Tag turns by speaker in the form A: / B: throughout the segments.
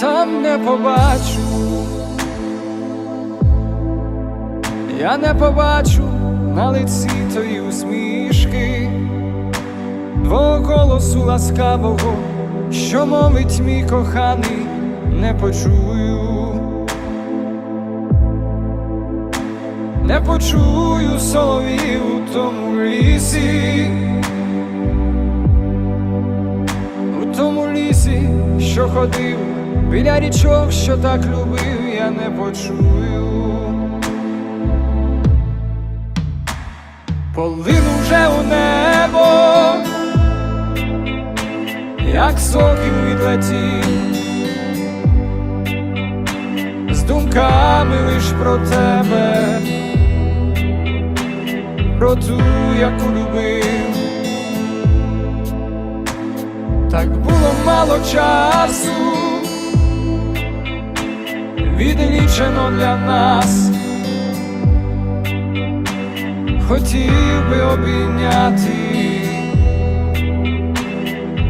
A: там не побачу, я не побачу на лиці тої усмішки, твого голосу ласкавого, що мовить мій коханий, не почую. Не почую соловів у тому лісі, у тому лісі, що ходив, біля річок, що так любив, я не почую. Полину вже у небо, як сокіл відлетів, з думками лиш про тебе, про ту, яку любив. Так було мало часу, відлічено для нас. Хотів би обійняти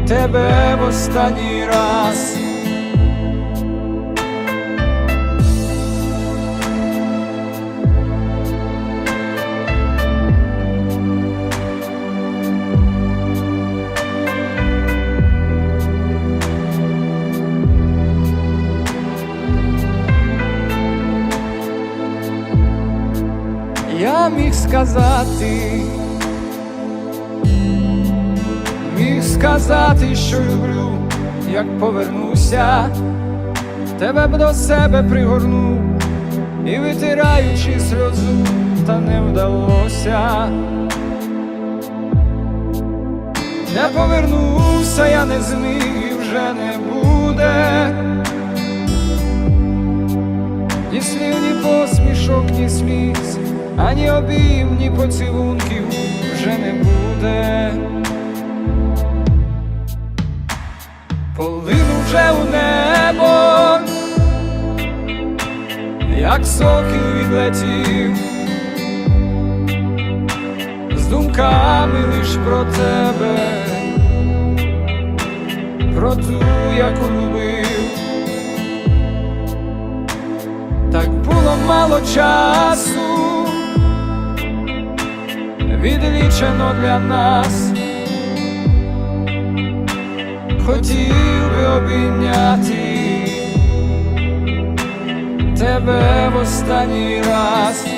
A: тебе в останній раз. Я міг сказати, міг сказати, що люблю, як повернуся, тебе б до себе пригорнув і витираючи сльозу, та не вдалося. Не повернувся, я не зміг і вже не буде. Ні слів, ні посмішок, ні сліз, ані обійм, ні поцілунків вже не буде. Полину вже у небо, як сокіл відлетів, з думками лиш про тебе, про ту, яку любив. Так було мало часу, відлічено для нас. Хотів би обійняти тебе в останній раз.